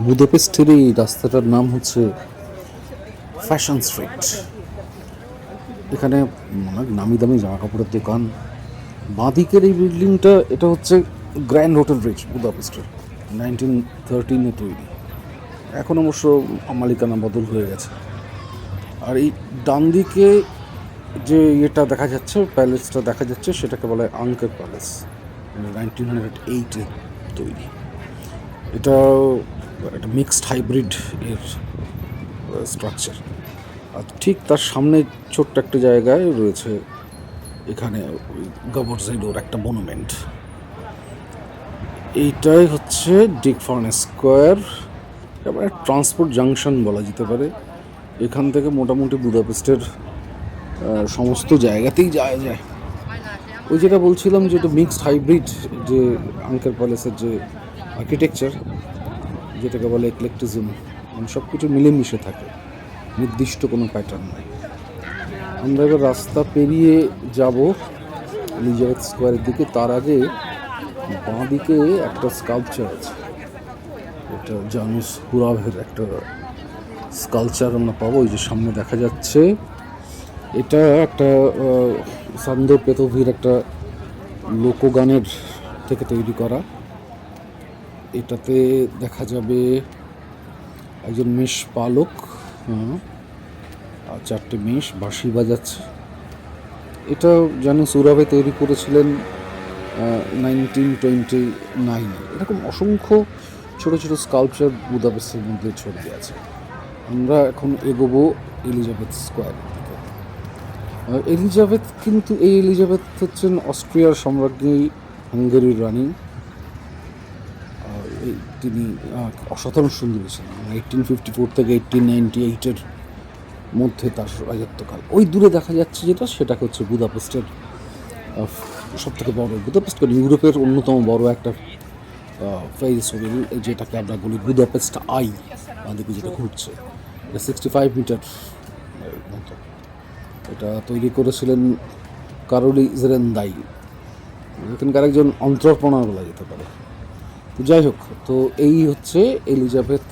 বুদাপেস্টের এই রাস্তাটার নাম হচ্ছে ফ্যাশন স্ট্রিট এখানে অনেক নামি দামি জামা কাপড়ের দোকান। বাঁদিকের এই বিল্ডিংটা এটা হচ্ছে গ্র্যান্ড হোটেল ব্রিজ বুদাপেস্টের। নাইনটিন থার্টিনে তৈরি। এখন অবশ্য মালিকানা বদল হয়ে গেছে। আর এই ডান দিকে যে ইয়েটা দেখা যাচ্ছে প্যালেসটা দেখা যাচ্ছে, সেটাকে বলা হয় আঙ্কের প্যালেস নাইনটিন হান্ড্রেড এইটে তৈরি। এটা একটা মিক্সড হাইব্রিড এর স্ট্রাকচার আর ঠিক তার সামনে ছোট্ট একটা জায়গায় রয়েছে এখানে গভর্নর একটা মনুমেন্ট এইটাই হচ্ছে ডিক ফার্ন স্কোয়ার এবার ট্রান্সপোর্ট জাংশন বলা যেতে পারে। এখান থেকে মোটামুটি বুদাপেস্টের সমস্ত জায়গাতেই যাওয়া যায়। ওই যেটা বলছিলাম যে এটা মিক্সড হাইব্রিড যে আঙ্কের প্যালেসের যে আর্কিটেকচার যেটাকে বলে এক্লেকটিজম মানে সব কিছু মিলেমিশে থাকে, নির্দিষ্ট কোনো প্যাটার্ন নাই। আমরা এবার রাস্তা পেরিয়ে যাব এলিজাবেথ স্কোয়ারের দিকে, তার আগে বাঁ দিকে একটা স্কাল্পচার আছে। এটা জানুস হুরাভের একটা স্কালচার আমরা পাবো, ওই যে সামনে দেখা যাচ্ছে। এটা একটা সান্দর পেতভির একটা লোকগানের থেকে তৈরি করা। এটাতে দেখা যাবে একজন মেষ পালক হ্যাঁ, আর চারটে মেষ বাঁশি বাজাচ্ছে। এটা জানি সুরাভে তৈরি করেছিলেন নাইনটিন টোয়েন্টি নাইনে এরকম অসংখ্য ছোট ছোট স্কাল্পচার বুদাপেস্টের মধ্যে ছড়িয়ে আছে। আমরা এখন এগোবো এলিজাবেথ স্কোয়ার এলিজাবেথ কিন্তু এই এলিজাবেথ হচ্ছেন অস্ট্রিয়ার সম্রাজ্ঞী হাঙ্গেরির রানী। তিনি অসাধারণ সুন্দরী ছিলেন। এইটিন ফিফটি ফোর থেকে এইটিন নাইনটি এইটের মধ্যে তার রাজত্বকাল। ওই দূরে দেখা যাচ্ছে যেটা, সেটা হচ্ছে বুদাপেস্টের সব থেকে বড়, বুদাপেস্ট কারণ ইউরোপের অন্যতম বড় একটা ফেরিস হোটেল যেটাকে আমরা বলি বুদাপেস্ট আই আমাদেরকে যেটা ঘুরছে। সিক্সটি ফাইভ মিটার মতো। এটা তৈরি করেছিলেন কারোলি জেরেন্দাই। এখানকার একজন অন্ত্রপণা বলা যেতে পারে। তো যাই হোক, তো এই হচ্ছে এলিজাবেথ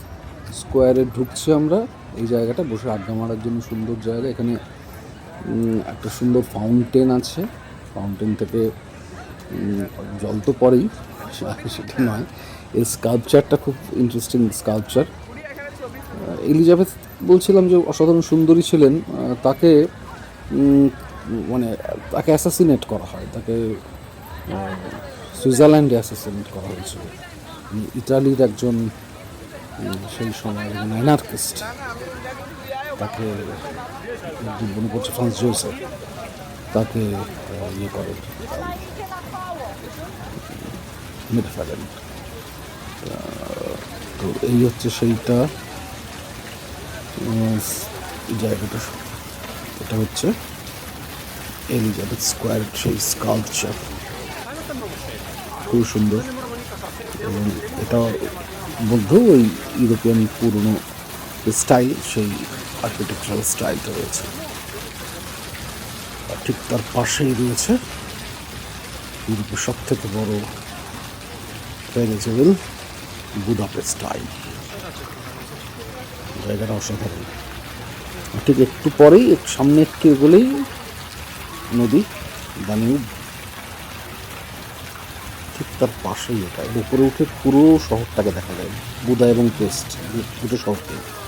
স্কোয়ারে ঢুকছি আমরা। এই জায়গাটা বসে আড্ডা মারার জন্য সুন্দর জায়গা। এখানে একটা সুন্দর ফাউন্টেন আছে। ফাউন্টেন থেকে জল তো পরেই সেটা নয়। এই স্কাল্পচারটা খুব ইন্টারেস্টিং স্কাল্পচার এলিজাবেথ বলছিলাম যে অসাধারণ সুন্দরী ছিলেন। তাকে মানে তাকে অ্যাসাসিনেট করা হয়। তাকে সুইজারল্যান্ডে অ্যাসাসিনেট করা হয়েছিল। ইটালির একজন সেই সময় একজন অ্যানার্কিস্ট তাকে মনে করছে ফ্রান্স জোসেফ তাকে ইয়ে করে। মেরে ফেলেন তো এই হচ্ছে সেইটা। জায়গাটা এটা হচ্ছে এলিজাবেথ স্কোয়ার, সেই স্কাল্পচার খুব সুন্দর। এবং এটা মধ্যেও ওই ইউরোপিয়ান পুরনো স্টাইল সেই আর্কিটেকচারাল স্টাইলটা রয়েছে। ঠিক তার পাশেই রয়েছে ইউরোপের সব থেকে বড় প্যারেজেবল বুদাপেস্ট স্টাইল জায়গাটা অসাধারণ। ঠিক একটু পরেই, সামনে একটু এগোলেই নদী দানিউব ঠিক তার পাশেই এটা। উপরে উঠে পুরো শহরটাকে দেখা যায়। বুদা এবং পেস্ট দুটো শহরকে।